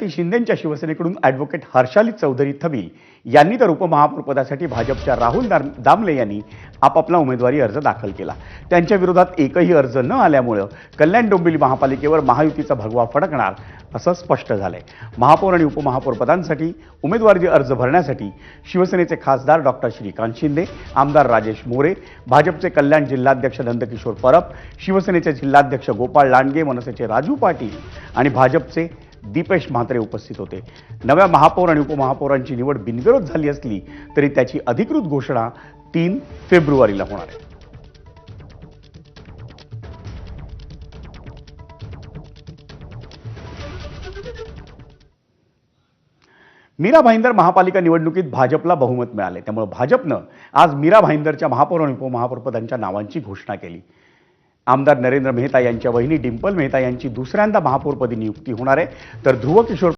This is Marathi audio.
ती शिंदेच्या शिवसेनेकडून ॲडव्होकेट हर्षाली चौधरी थबी यांनी तर उपमहापौरपदासाठी भाजपच्या राहुल दामले यांनी आपापला उमेदवारी अर्ज दाखल केला. त्यांच्या विरोधात एकही अर्ज न आल्यामुळं कल्याण डोंबिवली महापालिकेवर महायुतीचा भगवा फडकणार असं स्पष्ट झालंय. महापौर आणि उपमहापौरपदांसाठी उमेदवारी अर्ज भरण्यासाठी शिवसेनेचे खासदार डॉक्टर श्रीकांत शिंदे आमदार राजेश मोरे भाजपचे कल्याण जिल्हाध्यक्ष नंदकिशोर परब शिवसेनेचे जिल्हाध्यक्ष गोपाळ लांडगे मनसेचे राजू पाटील आणि भाजपचे दीपेश म्हात्रे उपस्थित होते. नव्या महापौर आणि उपमहापौरांची निवड बिनविरोध झाली असली तरी त्याची अधिकृत घोषणा तीन फेब्रुवारीला होणार आहे. मीरा भाईंदर महापालिका निवडणुकीत भाजपला बहुमत मिळाले. त्यामुळे भाजपनं आज मीरा भाईंदरच्या महापौर आणि उपमहापौरपदांच्या नावांची घोषणा केली. आमदार नरेंद्र मेहता यांच्या वहिनी डिंपल मेहता यांची दुसऱ्यांदा महापौरपदी नियुक्ती होणार आहे. तर ध्रुव किशोर